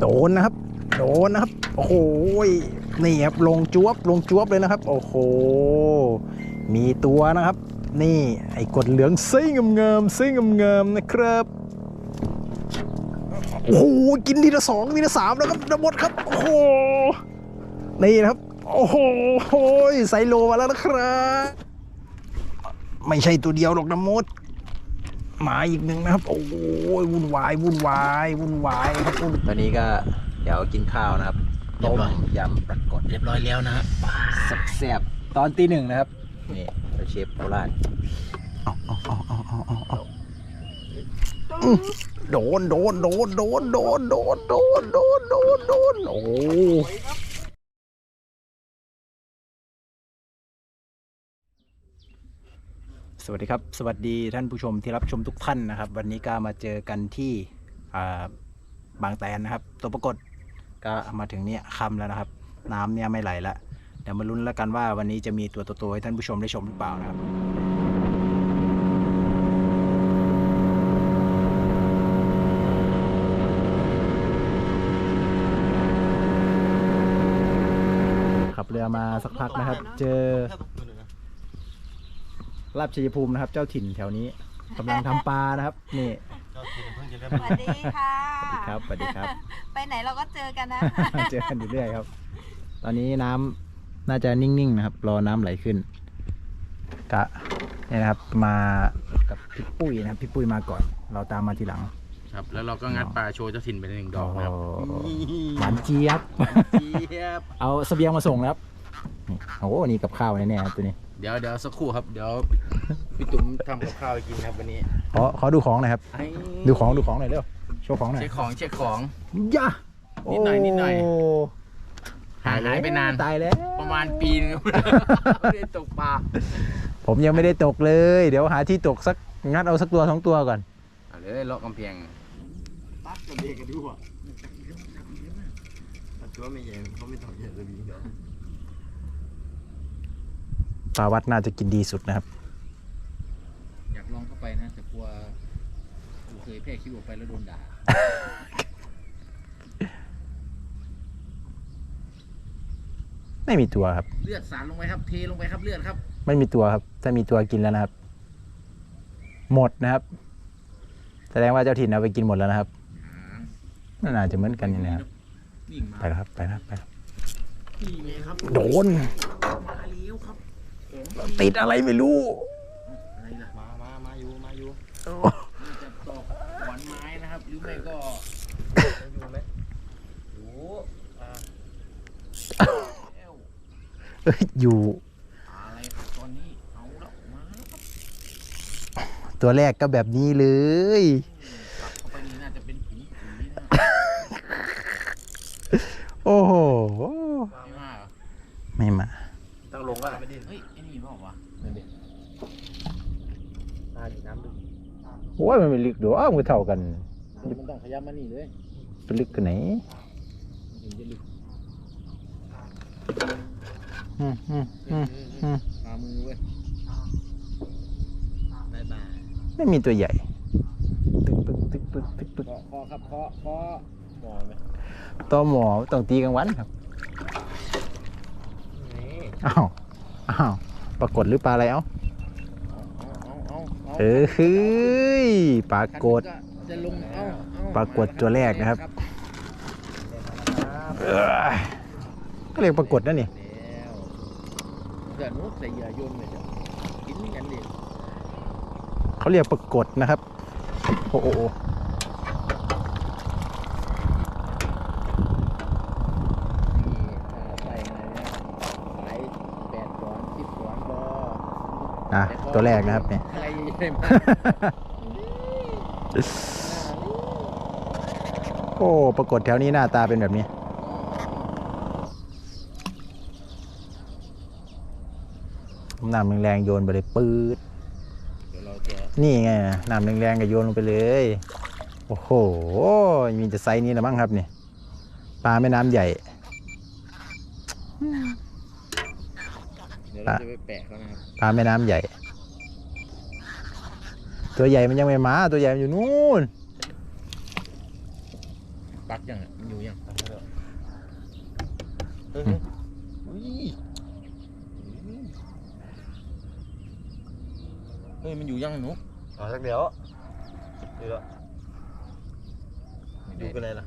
โดนนะครับ โดนนะครับ โอ้โหนี่ครับลงจวบลงจวบเลยนะครับ โอ้โห มีตัวนะครับ นี่ไอ้กดเหลืองซิ่งเงิมซิ่งเงิมนะครับโอ้โหกินทีละสองทีละสามแล้วครับระบดครับโอ้โหนี่นะครับ โอ้โหไซโลมาแล้วนะครับ ไม่ใช่ตัวเดียวหรอกนะมด มาอีกหนึ่งนะครับ โอ้ยวุ่นวายวุ่นวายวุ่นวายครับวุ่นตอนนี้ก็เดี๋ยวกินข้าวนะครับเรียบร้อย ยำปรากฏเรียบร้อยแล้วนะฮะแซ่บๆตอนตีหนึ่งนะครับนี่เชฟโคราชเอาเอาเอาเอาเอาเอาเอาอื้อโดนโดนโดนโดนโดนโดนโดนโดนโดนโดนโอ้ สวัสดีครับ สวัสดีท่านผู้ชมที่รับชมทุกท่านนะครับ วันนี้ก็มาเจอกันที่อ่าบางแตนนะครับ ตัวปรากฏก็มาถึงเนี่ยค่ำแล้วนะครับ น้ำเนี่ยไม่ไหลละเดี๋ยวมาลุ้นแล้วกันว่าวันนี้จะมีตัวโตๆให้ท่านผู้ชมได้ชมหรือเปล่านะครับขับเรือมาสักพักนะครับ เจอ ลาบชัยภูมินะครับ เจ้าถิ่นแถวนี้กำลังทำปลานะครับ นี่สวัสดีค่ะสวัสดีครับสวัสดีครับ ไปไหนเราก็เจอกันนะเจอกันอยู่เรื่อยครับ ตอนนี้น้ำน่าจะนิ่งๆนะครับ รอน้ำไหลขึ้นกะเนี่ยนะครับมากับพี่ปุ้ยนะครับพี่ปุ้ยมาก่อน เราตามมาทีหลังครับ แล้วเราก็งัดปลาโชว์เจ้าถิ่นไปหนึ่งดอกนะครับโอ้โหหวานเจี๊ยบ เจี๊ยบ เอาเสบียงมาส่งนะครับนี่ โอ้โหนี่กับข้าวแน่ๆครับตัวนี้ เดี๋ยวเดี๋ยวสักครู่ครับ เดี๋ยวพี่ตุ๋มทำกับข้าวให้กินครับวันนี้ขอขอดูของหน่อยครับ ไอ้ดูของดูของหน่อยเร็ว โชว์ของหน่อยเช็คของเช็คของ ย่านิดหน่อยนิดหน่อย โหายหายไปนาน ตายแล้ว ประมาณปีนึงไม่ได้ตกปลาผมยังไม่ได้ตกเลย เดี๋ยวหาที่ตกสักงัดเอาสักตัวสองตัวก่อน เอาเลยเลาะกำแพงตัดกับเด็กกันด้วยมันตัวไม่ใหญ่เขาไม่ต้องใหญ่ระบีเนาะปลาวัดน่าจะกินดีสุดนะครับ อยากลองเข้าไปนะแต่กลัวเคยแพร่คิวออกไปแล้วโดนด่าไม่มีตัวครับ เลือดสารลงไปครับเทลงไปครับเลือดครับ ไม่มีตัวครับ ถ้ามีตัวกินแล้วนะครับ หมดนะครับ แสดงว่าเจ้าถิ่นเอาไปกินหมดแล้วนะครับน่าจะเหมือนกันนี่นะครับวิ่งมาไปแล้วครับไปแล้วครับไปแล้วนี่ไงครับ โดน มาแล้วครับของ ติดอะไรไม่รู้อะไรล่ะมามามาอยู่ มาอยู่น่าจะตอกขอนไม้นะครับ หรือไม่ก็จะอยู่ไหมอยู่อ่าแก้วเอ้ยอยู่ อะไรครับตอนนี้ เอาแล้วมาแล้วครับตัวแรกก็แบบนี้เลย กลับเข้าไปนี่น่าจะเป็นผีผีนะโอ้โห ไม่ว่าเหรอไม่มา ต้องลงว่าไม่ดิ้นเฮ้ยไอ้นี่เปล่าวะ นั่นดิตาอยู่น้ำลึก โอ้ยมันไม่ลึกเดี๋ยวอ้าวมันเท่ากัน มันต้องขยับมานี่เลยไปลึกกันไหนถึงจะลึกอืมอืมอืมอืมปามือเว้ยบายบายไม่มีตัวใหญ่ ตึกตึกตึกตึกตึกตึกเคาะเคาะครับเคาะเคาะมองไหมตัวหมอต้องตีกลางวันครับนี่อ้าวอ้าวปรากฏหรือปลาอะไรเอ้าเอา เอาเอาเอาเออเฮ้ยปรากฏจะลงเอาเอาปรากฏตัวแรกนะครับเอ้ยก็เรียกปรากฏนั่นนี่แล้วเดี๋ยวนู้นใส่เหยื่อโยนเลยเดี๋ยวกินกันดิเขาเรียกปรากฏนะครับ โอ้โหนี่อ่าใส่มาเนี่ยสายแปดสอนสิบสอนบออะตัวแรกนะครับเนี่ยใคร ได้มาโอ้ ปรากฏแถวนี้หน้าตาเป็นแบบนี้ น้ำแรงๆโยนไปเลยปื๊ดเดี๋ยวเราจะนี่ไง น้ำแรงๆก็โยนลงไปเลย โอ้โห มีแต่ไซส์นี้แหละมั้งครับนี่ ปลาแม่น้ำใหญ่เดี๋ยวเราจะไปแปะเขานะครับ ปลาแม่น้ำใหญ่ ตัวใหญ่มันยังไม่มาตัวใหญ่มันอยู่นู่นปักยังอะมันอยู่ยังเฮ้ยอุ้ยเฮ้ยมันอยู่ยังไอ้หนุอ๋อสักเดี๋ยวเดี๋ยวอยู่กันเลยล่ะ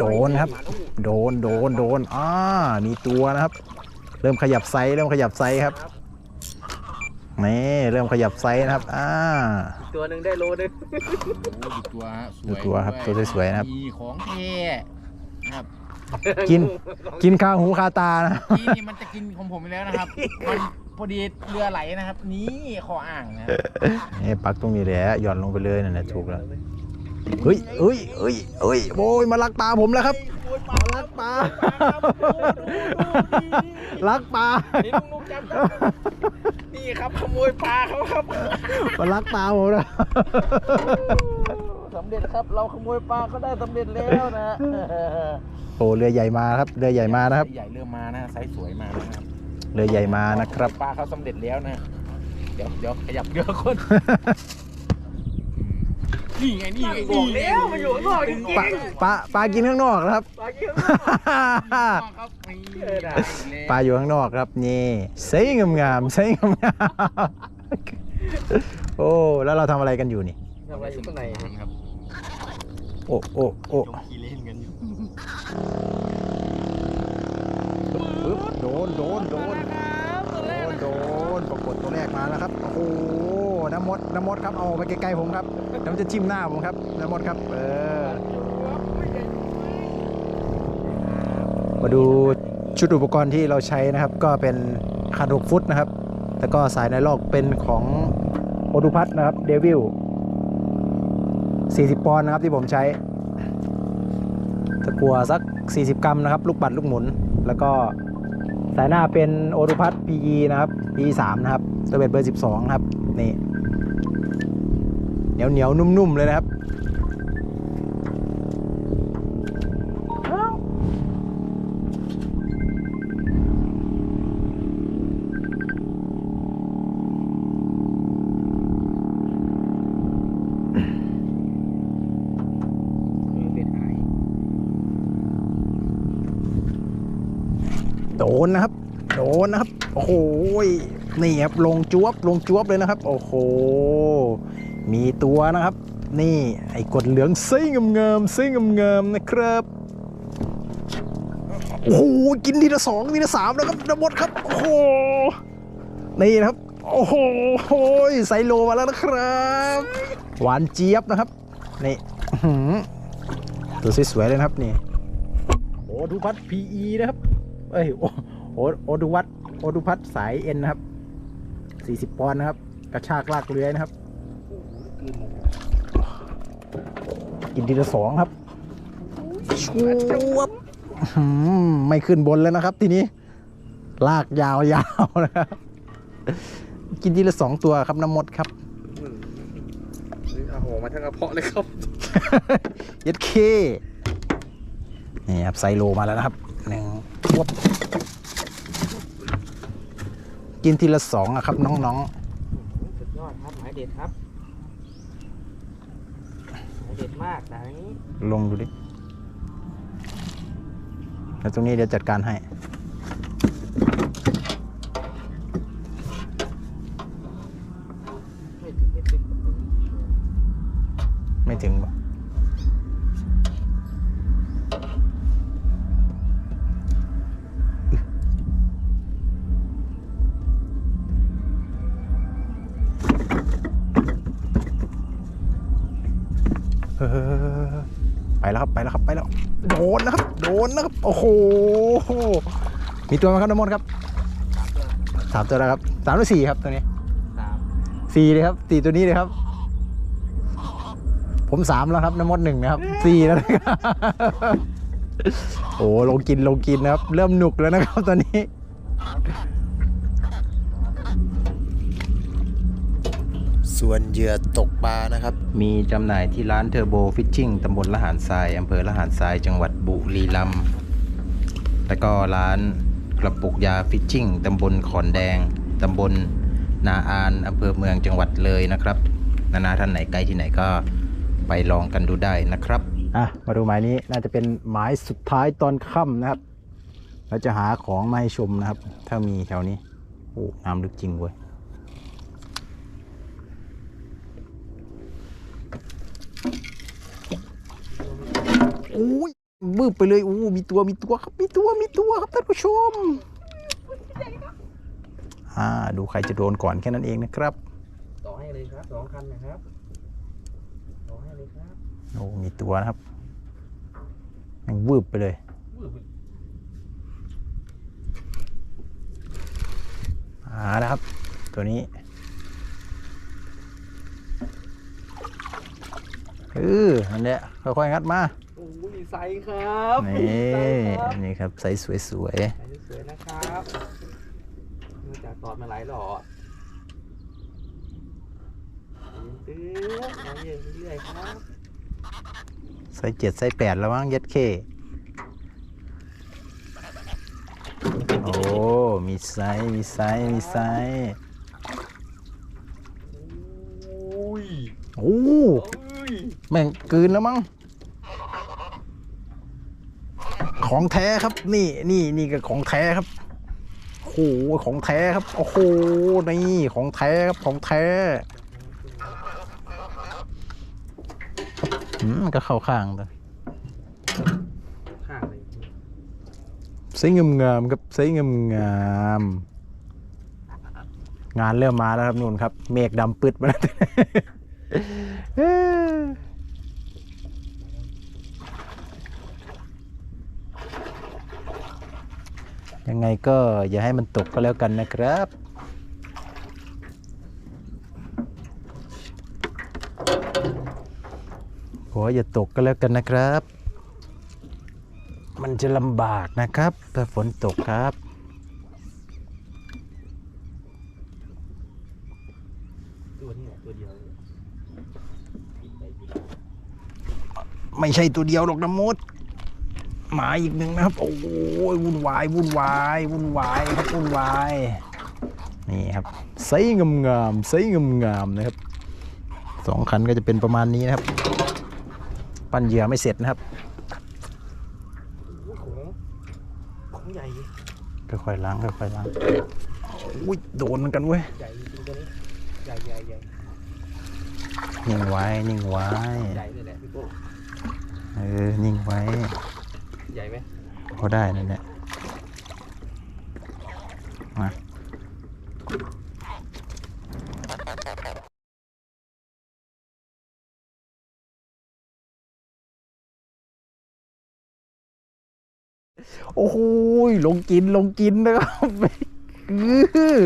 โดนครับ โดนโดนโดนอ่ามีตัวนะครับ เริ่มขยับไซส์เริ่มขยับไซส์ครับ นี่เริ่มขยับไซส์นะครับ อ่า ตัวหนึ่งได้โลนึงโอ้ดูตัวฮะสดูวยตัวครับด้ตัวสวยๆนะครับ มีของแท้นะครับกิน กินข้าวหูคาตานะ นี่นี่มันจะกินของผมไปแล้วนะครับมันพอดีเรือไหลนะครับ นี่คออ่างนะครับนี่ปักตรงนี้แหละหย่อนลงไปเลยนั่นแหละถูกแล้ว เฮ้ยเฮ้ยเฮ้ยเฮ้ยโอ้ยมาลักปลาผมแล้วครับมาลัก ปลาลักปลานี่ลุงนุ๊กจับครับนี่ครับขโมยปลาเขาครับมาลักปลาผมนะสำเร็จครับ เราขโมยปลาก็ได้สำเร็จแล้วนะโอ้เรือใหญ่มาครับเรือใหญ่มานะครับใหญ่เริ่มมานะไซส์สวยมากนะครับเรือใหญ่มานะครับปลาเขาสำเร็จแล้วนะ เดี๋ยวเดี๋ยวขยับเยอะคน นี่ไงนี่ไงบอกแล้วมันอยู่ข้างนอกจริงปลาปลาปลากินข้างนอกนะครับ ปลาเกี่ยวครับนี่เออได้ปลาอยู่ข้างนอกครับนี่เซ็งงามๆเซ็งงามๆโอ้แล้วเราทำอะไรกันอยู่นี่ทำอะไรอยู่ข้างในครับโอ้โอ้โอ้ขี่เล่นกันอยู่ปึ๊บโดนโดนโดนโดนโดนปรากฏตัวแรกมาแล้วครับโอ้โห น้ำมดน้ำมดครับเอาไปใกล้ๆผมครับน้ำจะจิ้มหน้าผมครับน้ำมดครับ เออ มาดูชุดอุปกรณ์ที่เราใช้นะครับ ก็เป็นคัน6ฟุตนะครับ แล้วก็สายในลอกเป็นของโอดุพัทนะครับเดวิล40 ปอนด์นะครับที่ผมใช้ตะกัวสัก 40 กรัมนะครับ ลูกปัดลูกหมุน แล้วก็สายหน้าเป็นโอรุพัท PE นะครับ PE 3นะครับสเปดเบอร์ 12นะครับ นี่เห นียวเหนียวๆนุ่มๆเลยนะครับเป็นไอโดนนะครับ โดนนะครับ โอ้โหนี่ครับลงจวบลงจวบเลยนะครับ โอ้โห มีตัวนะครับ นี่ไอ้กดเหลืองซิ่งเงามซิ่งเงามนะครับโอ้โหกินทีละสองทีละสามแล้วครับน้ำมดครับโอ้โหนี่นะครับโอ้โหไซโลมาแล้วนะครับ หวานเจี๊ยบนะครับนี่ตัวสวยๆเลยนะครับนี่โอดูพัด PE นะครับเอ้ยโอโอโอดูวัดโอดูพัดสายเอ็นนะครับ 40 ปอนด์นะครับ กระชากลากเลื้อยนะครับ กินทีละสองครับชวบอื้อหือไม่ขึ้นบนแล้วนะครับ ทีนี้ ลากยาวๆนะครับกินทีละสองตัวครับน้ำมดครับโอ้โหมาทั้งกระเพาะเลยครับยัดเคนี่ครับไซโลมาแล้วนะครับหนึ่งวบกินทีละสองอะครับน้องสุดยอดครับหมายเด็ดครับห มายเด็ดมากสายนี้ๆลงดูดิ แล้วตรงนี้เดี๋ยวจัดการให้ ไม่ถึงไม่ถึงไม่ถึงปะ นะครับโดนนะครับ โอ้โห มีตัวไหมครับน้ำมนต์ครับสามตัวแล้วครับสามหรือสี่ครับตัวนี้สามสี่เลยครับสี่ตัวนี้เลยครับ ผมสามแล้วครับน้ำมดหนึ่งนะครับสี่แล้วนะครับโอ้ลงกินลงกินนะครับ เริ่มหนุกแล้วนะครับตอนนี้ วนเหยื่อตกปลานะครับ มีจำหน่ายที่ร้านเทอร์โบฟิชชิ่งตำบลละหารทรายอำเภอละหารทรายจังหวัดบุรีรัมย์แล้วก็ร้านกระปุกยาฟิชชิ่งตำบลขอนแดงตำบลนาอานอำเภอเมืองจังหวัดเลยนะครับ นานาท่านไหนใกล้ที่ไหนก็ไปลองกันดูได้นะครับอะมาดูหมายนี้น่าจะเป็นหมายสุดท้ายตอนค่ำนะครับเราจะหาของมาให้ชมนะครับ ถ้ามีแถวนี้โอ้น้ำลึกจริงเว้ย อุ้ยบึ้บไปเลยอู้มีตัวมีตัวครับมีตัวมีตัวครับท่านผู้ชมอ่าดูใครจะโดนก่อนแค่นั้นเองนะครับต่อให้เลยครับสองคันนะครับต่อให้เลยครับโอ้มีตัวนะครับยังวืบไปเลยอุ้ยอ่านะครับ ตัวนี้ เออนั่นแหละค่อยๆงัดมาโอ้ยใสครับนี่ใสครับนี่ครับใสสวยใสสวยๆนะครับเนื่องจากตอดมาหลายหลอดตื้อๆมาเรื่อยๆครับๆใสเจ็ดใสแปดแล้วมั้งเย็ดเคโอ้มีไซส์มีไซส์มีไซส์โอ้ยโอ้ โอ้ย แม่งกืนแล้วมั้ง ของแท้ครับ นี่นี่นี่ก็ของแท้ครับโอ้โหของแท้ครับ โอ้โหนี่ของแท้ครับของแท้อืมมันก็เข้าข้างแต่ข้างเลยส่เงมงามๆครับส่เงมงามๆงานเริ่มมาแล้วครับนู่นครับ เมฆดำปึดมาแล้วเอ้อ ยังไงก็อย่าให้มันตกก็แล้วกันนะครับขออย่าตกก็แล้วกันนะครับ มันจะลำบากนะครับถ้าฝนตกครับตัวนี้แหละตัวเดียว ไม่ใช่ตัวเดียวหรอกนะมดหมาอีกหนึ่งนะครับ โอ้ยวุ่นวายวุ่นวายวุ่นวายครับวุ่นวายนี่ครับไซส์งามๆไซส์งามๆนะครับสองคันก็จะเป็นประมาณนี้นะครับ ปั้นเหยื่อไม่เสร็จนะครับของใหญ่ค่อยๆล้างค่อยๆล้างอุ้ยโดนเหมือนกันเว้ย ใหญ่จริงๆตัวนี้ใหญ่ใหญ่ใหญ่ นิ่งไว้ นิ่งไว้ ใหญ่เลยแหละพี่โก้เออ นิ่งไว้ ใหญ่ไหมพอได้นั่นแหละมาโอ้โหลงกินลงกินนะครับอื้อ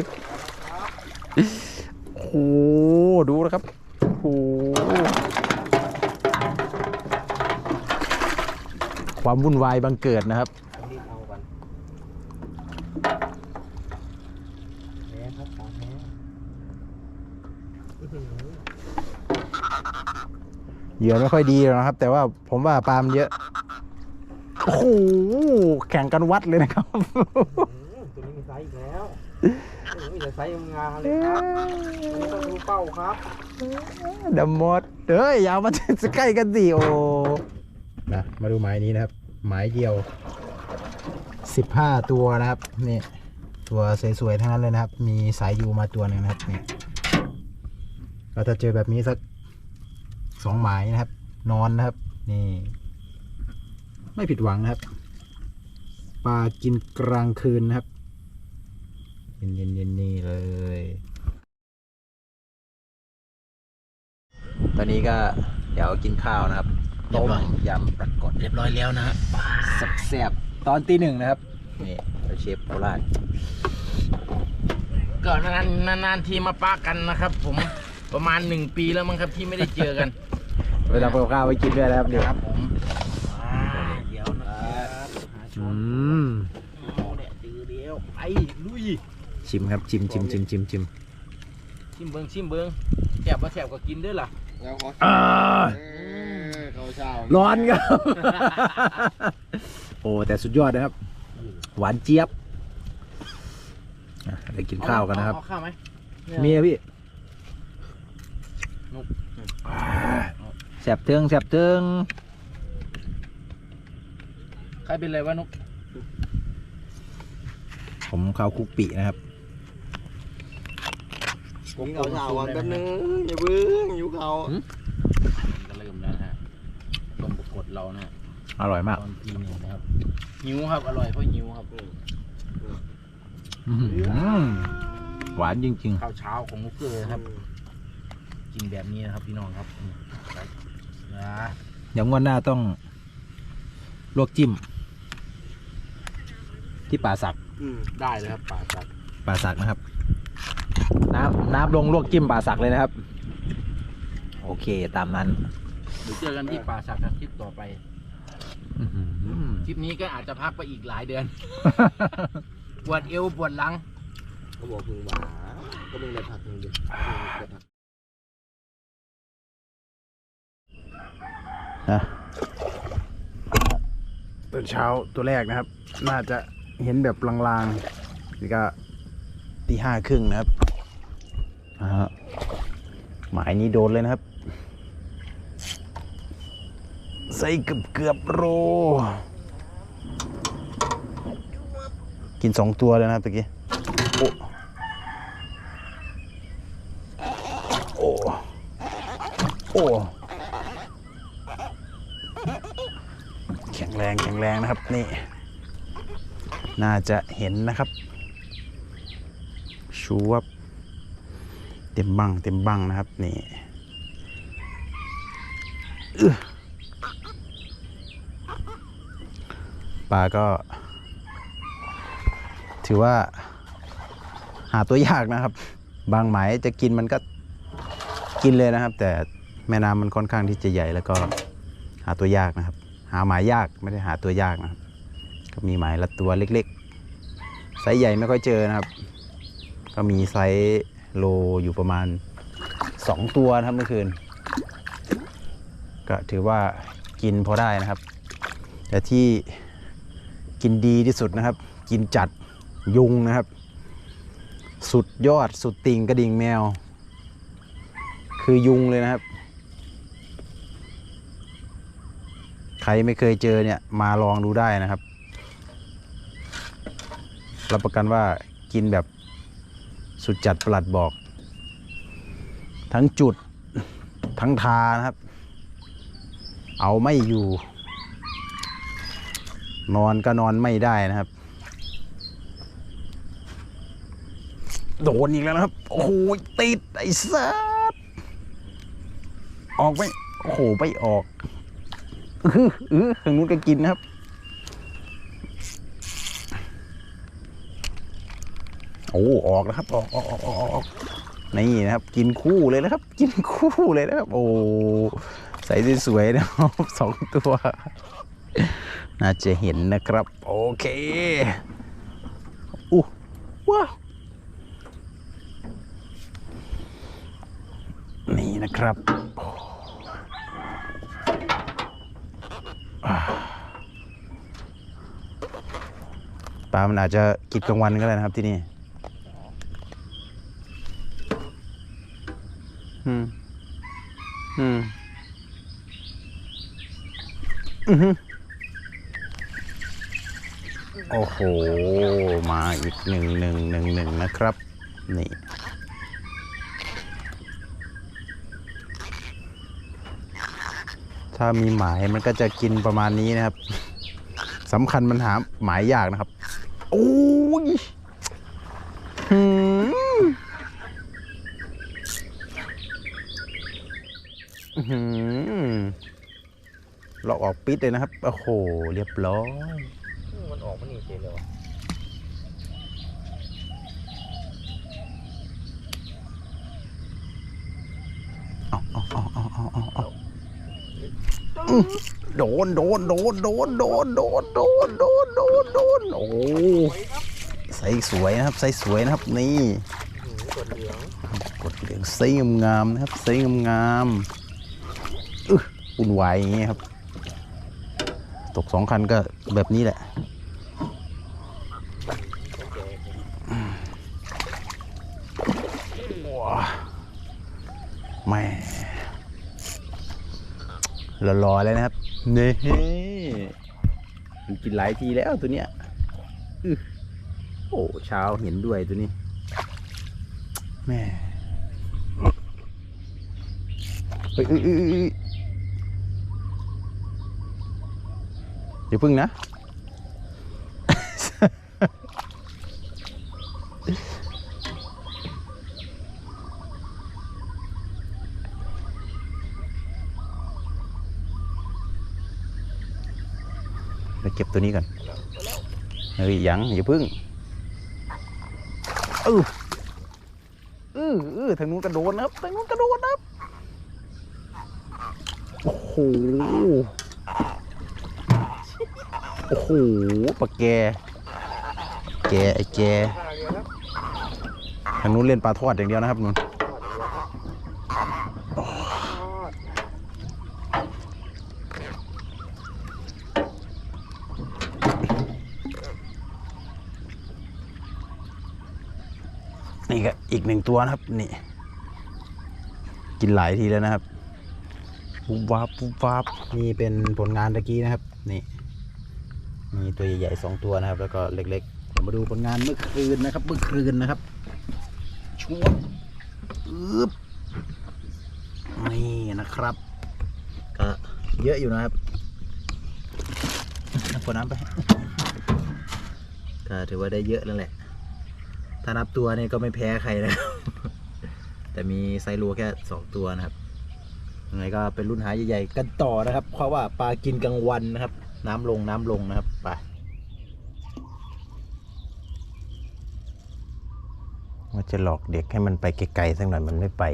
โอ้โหดูนะครับโอ้โหความวุ่นวายบังเกิดนะครับเหยื่อไม่ค่อยดีหรอกนะครับ แต่ว่าผมว่าปลามเยอะ โอ้โห แข่งกันวัดเลยนะครับ ตัวนี้มีไซส์อีกแล้ว มีแต่ไซส์งามๆเลยครับตัวนี้ต้องดูเป้าครับดำมดเฮ้ยอย่าเอามาจะใกล้กันสิโอนะมาดูหมายนี้นะครับหมายเดียว 15 ตัวนะครับนี่ตัวสวยๆทั้งนั้นเลยนะครับ มีสายยูมาตัวหนึ่งนะครับนี่เราจะเจอแบบนี้สักสองหมายนะครับ นอนนะครับ นี่ ไม่ผิดหวังนะครับปลากินกลางคืนนะครับ เย็นๆๆนี่เลย ตอนนี้ก็เดี๋ยวกินข้าวนะครับต้มยำปรากฏเรียบร้อยแล้วนะแซ่บๆตอนตีหนึ่งนะครับ นี่เชฟโคราชก็นานนานๆทีมาปะกันนะครับ ผมประมาณหนึ่งปีแล้วมั้งครับที่ไม่ได้เจอกัน เวลากับข้าวไปกินด้วยนะครับเดี๋ยวครับผมอ่าเดี๋ยวนะครับหาช้อือนมเอาเนี่ยตือเดียวไปลุย ชิมครับชิมชิมชิมชิมชิมชิมเบิงชิมเบิงแสบมาแสบก็กินด้วยล่ะแล้วขออ่าเขาเช้าร้อนครับ โอ้แต่สุดยอดนะครับ หวานเจี๊ยบอะเดี๋ยวกินข้าวกันนะครับ เอาข้าวไหมมีอะพี่นุกแสบเทิงแสบเทิงใครเป็นไรวะนุกผมข้าวคุกปีนะครับ ผมเขาชาวก่อนแป๊บนึงอย่าเพิ่งอยู่เขาก็เริ่มแล้วนะฮะลงปรากฏเรานะอร่อยมากตอนทีหนึ่งนะครับหิวครับอร่อยเพราะหิวครับอื้อหือหวานจริง ข้าวเช้าของนุกเกอร์ครับ กินแบบนี้นะครับพี่น้องครับอืมไปนะๆ เดี๋ยวงวันหน้าต้อง ลวกจิ้ม ที่ป่าสักอืมได้เลยครับป่าสักป่าสักนะครับ น้ำน้ำลงลวกจิ้มป่าสักเลยนะครับ โอเคตามนั้นเดี๋ยวเจอกันที่ป่าสักครับคลิปต่อไปอื้อหือคลิปนี้ก็อาจจะพักไปอีกหลายเดือน ปวดเอวปวดหลัง เขาบอกพึ่งหวาก็มึงได้ผักหนึ่งดิได้ผักนะตื่นเช้าตัวแรกนะครับ น่าจะเห็นแบบลางๆนี่ก็ตีห้าครึ่งนะครับอ่า ฮะหมายนี้โดนเลยนะครับใส่เกือบเกือบโลกินสองตัวเลยนะครับตะกี้โอ้โอ้โอ้แข็งแรงแข็งแรงนะครับนี่น่าจะเห็นนะครับชูวับ เต็มบังเต็มบังนะครับ นี่ปลาก็ ถือว่า หาตัวยากนะครับ บางหมายจะกินมันก็กินเลยนะครับ แต่แม่น้ำมันค่อนข้างที่จะใหญ่แล้วก็หาตัวยากนะครับ หาหมายยากไม่ได้หาตัวยากนะครับ ก็มีหมายละตัวเล็กๆไซส์ใหญ่ไม่ค่อยเจอนะครับ ก็มีไซส์ โลอยู่ประมาณ 2 ตัวนะครับเมื่อคืน ก็ถือว่ากินพอได้นะครับ แต่ที่กินดีที่สุดนะครับ กินจัดยุงนะครับ สุดยอดสุดติ่งกระดิ่งแมว คือยุงเลยนะครับ ใครไม่เคยเจอเนี่ยมาลองดูได้นะครับ รับประกันว่ากินแบบ สุดจัดประหลัดบอก ทั้งจุดทั้งทานะครับ เอาไม่อยู่ นอนก็นอนไม่ได้นะครับ โดนอีกแล้วนะครับ โอ้โหติดไอ้สัสออกไหมโอ้โหไม่ออก อืออือทางนู้นก็กินนะครับ โอ้ออกแล้วครับออกออกออกออกออกออกนี่นะครับ กินคู่เลยนะครับ กินคู่เลยนะครับ โอ้ใส่สวยๆนะครับสองตัวน่าจะเห็นนะครับ โอเคอู้ว้าวนี่นะครับปลามันอาจจะกินกลางวันก็ได้นะครับที่นี่ อืม อืม อือโอ้โห มาอีกหนึ่งหนึ่งหนึ่งหนึ่งนะครับ นี่ ถ้ามีหมายมันก็จะกินประมาณนี้นะครับสำคัญมันหาหมายยากนะครับ โอ้ยหืมอื้อหือเราออก ปิดเลยนะครับ โอ้โห เรียบร้อย มันออกมานี่เฉยเลยวะเอาเอาเอาเอาเอาเอาเอาอื้อโดนโดนโดนโดนโดนโดนโดนโดนโดนโดนโอ้ใส่สวยนะครับใส่สวยนะครับนี่กดเหลืองกดเหลืองไซส์งามๆนะครับไซส์งามๆอึอุ่นวายอย่างเงี้ยครับ ตกสองคันก็แบบนี้แหละว้าแม่รอๆเลยนะครับ นี่มันกินหลายทีแล้วตัวเนี้ยโอ้เช้าเห็นด้วยตัวนี้ แม่เฮ้ย อย่าพึ่งนะเราเก็บตัวนี้ก่อนเฮ้ยยังอย่าพึ่งเออเออเออทางนู้นกระโดดนะครับทางนู้นกระโดดนะครับโอ้โห อ้โหปลาแก แกไอ้แกทางนู้นเล่นปลาทอดอย่างเดียวนะครับนู้นนี่ก็อีกหนึ่งตัวนะครับนี่ กินหลายทีแล้วนะครับปุ๊บวับปุ๊บวับนี่เป็นผลงานตะกี้นะครับ นี่ มีตัวใหญ่ๆสองตัวนะครับ แล้วก็เล็กๆเดี๋ยวมาดูผลงานเมื่อคืนนะครับ เมื่อคืนนะครับช่วงอึ๊บนี่นะครับ ก็เยอะอยู่นะครับน้ำฝนน้ำไปก็ถือว่าได้เยอะแล้วแหละ ถ้านับตัวนี่ก็ไม่แพ้ใครนะแต่มีไซรัวแค่สองตัวนะครับยังไงก็เป็นรุ่นหาใหญ่ๆกันต่อนะครับ เพราะว่าปลากินกลางวันนะครับ น้ำลงน้ำลงนะครับไปว่าจะหลอกเด็กให้มันไปไกลๆสักหน่อยมันไม่ไป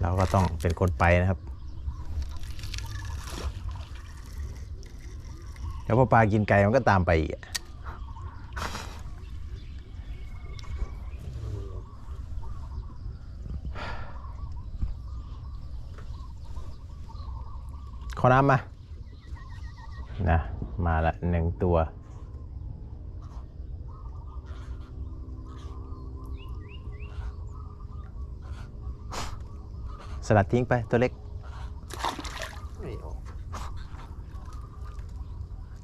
เราก็ต้องเป็นคนไปนะครับแล้วพอปลากินไก่มันก็ตามไปอีก อะขอน้ำมา นะ มาละหนึ่งตัว สลัดทิ้งไปตัวเล็ก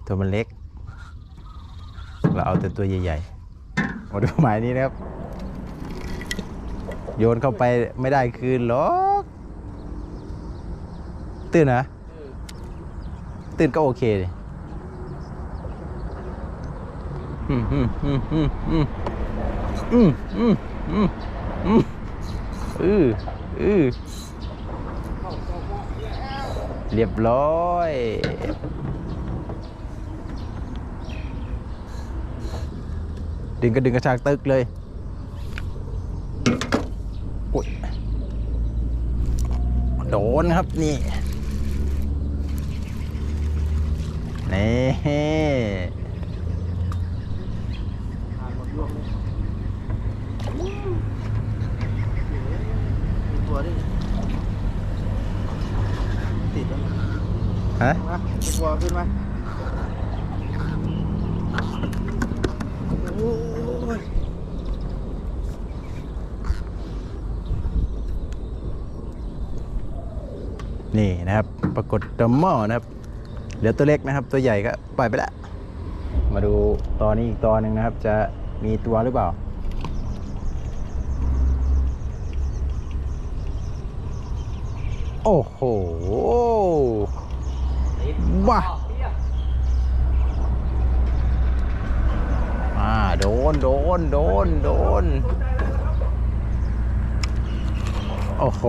ตัวมันเล็ก เราเอาแต่ตัวใหญ่ๆมาดูหมายนี้นะครับ โยนเข้าไปไม่ได้คืนหรอกตื่นนะ ตื่นก็โอเคดิอืมอืมอืมอืมอืมอืมอืมอืมอืมอืออือเรียบร้อยดึงก็ดึงกระชากตึกเลยอุ๊ยโดนครับนี่ นี่ติดแล้วฮะกลัวขึ้นไหมโนี่นะครับ ปรากฏตะหมอนะครับ เหลือตัวเล็กนะครับ ตัวใหญ่ก็ปล่อยไปแล้วมาดูตอนนี้อีกตอนหนึ่งนะครับ จะมีตัวหรือเปล่า โอ้โหว้าอ่าโดนโดนโดนโดนโอ้โห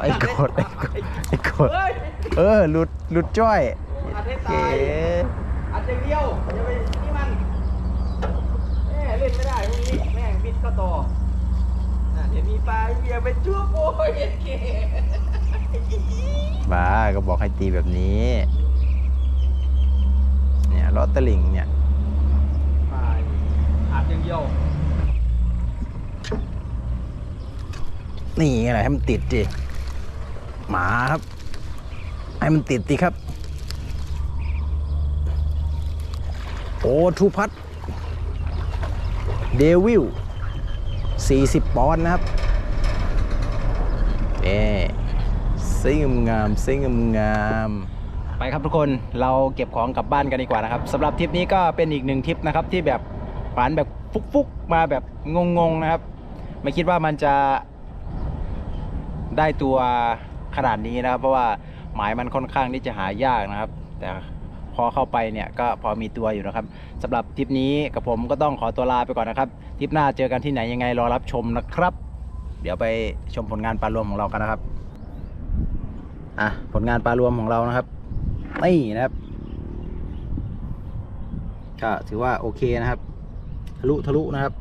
ไอ้กดไอ้กดไอ้กด เฮ้ยเออหลุดหลุดจ้อยอัดให้เก๋ตายอัดอย่างเดียวอย่าไปนี่มันแม่เล่นไม่ได้พวกนี้แม่งบิดก็ต่อน่ะเดี๋ยวมีปลาเบียร์ไปจุ๊บโอ้ยเก๋บ้าก็บอกให้ตีแบบนี้ เนี่ยลอตเตอลิงเนี่ยปลาอัดอย่างเดียวนี่ไงให้มันติดดิหมาครับ ให้มันติดดิครับ โอทูพัทเดวิล40 ปอนด์นะครับเอ๊ซิงงามซิงงามไปครับทุกคนเราเก็บของกลับบ้านกันดีกว่านะครับสำหรับทริปนี้ก็เป็นอีกหนึ่งทริปนะครับที่แบบฝันแบบฟุกๆมาแบบงงๆนะครับ ไม่คิดว่ามันจะได้ตัวขนาดนี้นะครับ เพราะว่า หมายมันค่อนข้างที่จะหายากนะครับ แต่พอเข้าไปเนี่ยก็พอมีตัวอยู่นะครับสำหรับทริปนี้กับผมก็ต้องขอตัวลาไปก่อนนะครับทริปหน้าเจอกันที่ไหนยังไงรอรับชมนะครับ เดี๋ยวไปชมผลงานปลารวมของเรากันนะครับอะผลงานปลารวมของเรานะครับนี่นะครับก็ถือว่าโอเคนะครับ ทะลุทะลุนะครับ